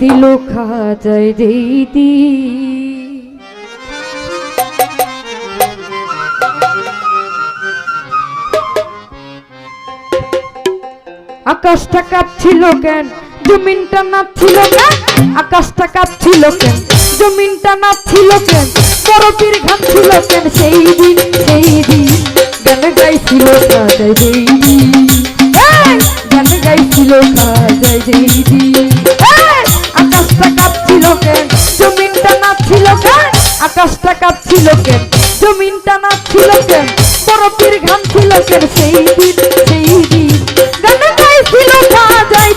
ছিল খাজায় যেই আকাশটা কাঁপছিল কেন? জমিনটা নাচছিল কেন? আকাশটা কাঁপছিল কেন? জমিনটা নাচছিল কেন? বরফের ঘাম ছিল কেন? সেই দিন সেই দিন গান গাইছিল কাজাই দেই গান গাইছিল কাজাই দেই আকাশটা কাঁপছিল কেন? জমিনটা নাচছিল কেন? বরফের ঘাম ছিল কেন? সেই দিন সেই দিন। গান গাইছিল খা যাই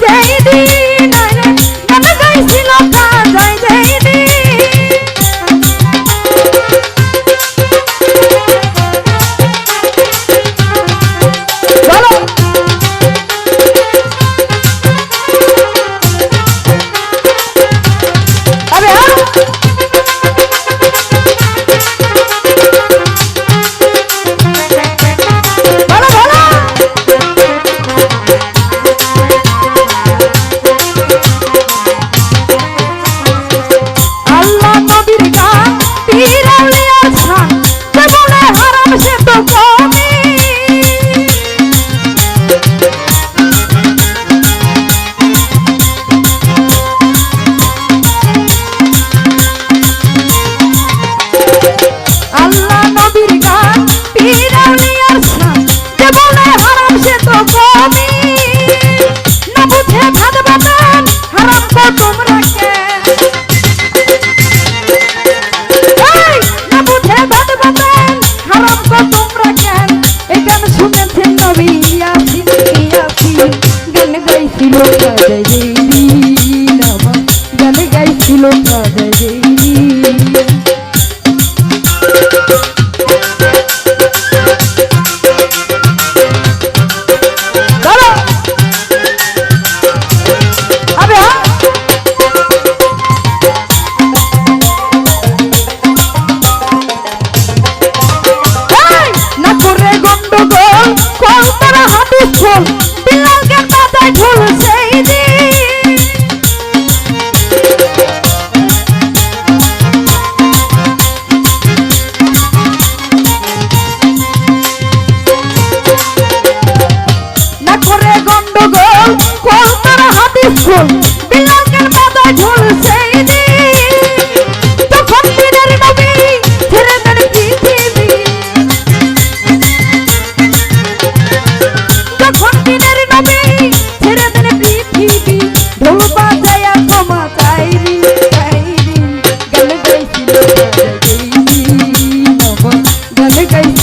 দিন।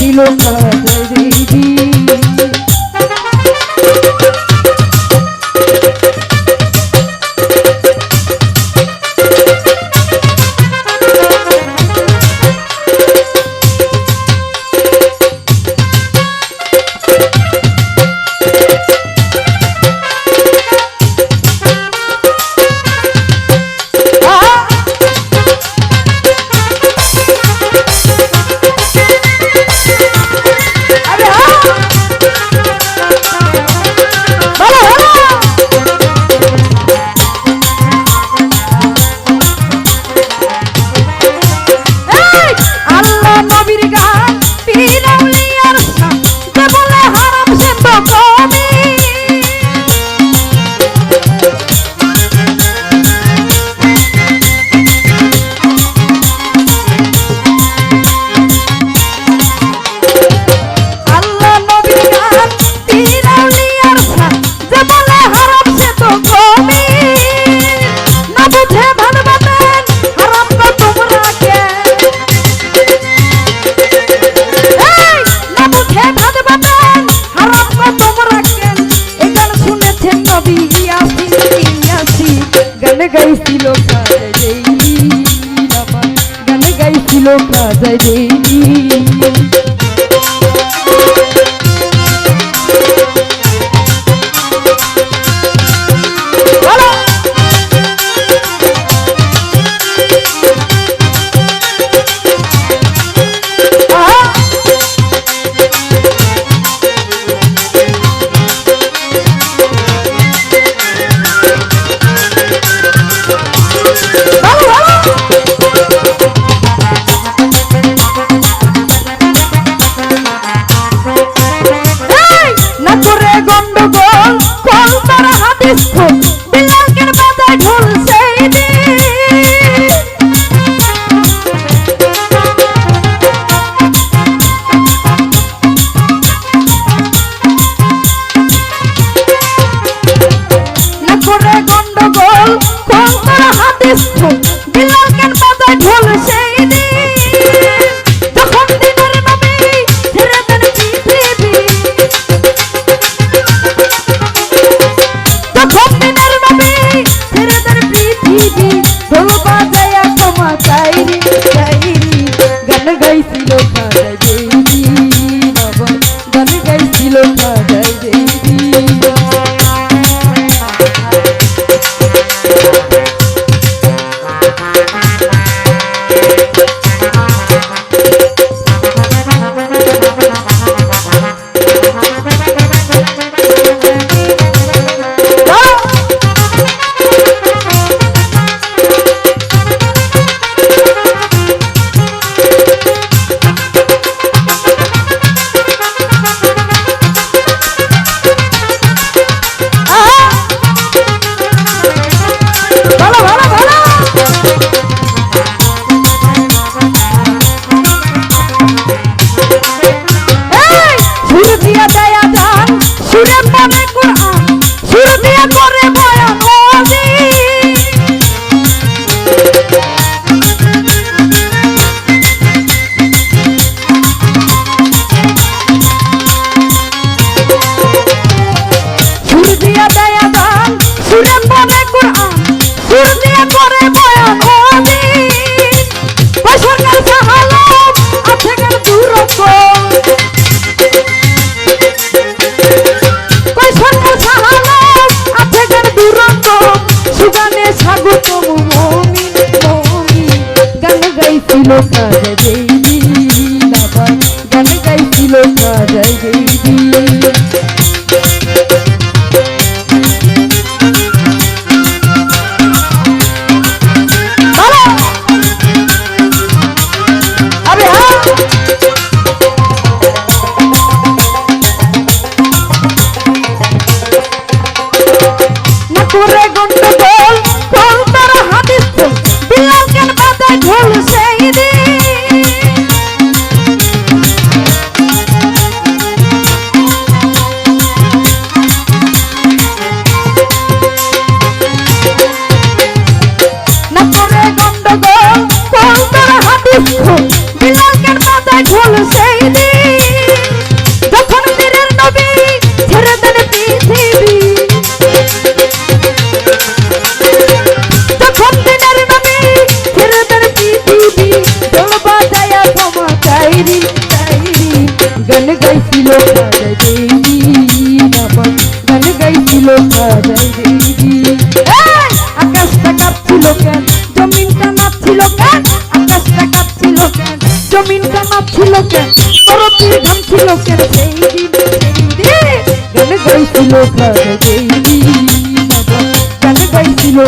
ছিল কাদের লোক না যাই দেইনি Oh. ভুলো না যাই Corre con Woo! ছিল কেন তোর তুই গান গানে গাইছিল কারণ গানে গাইছিল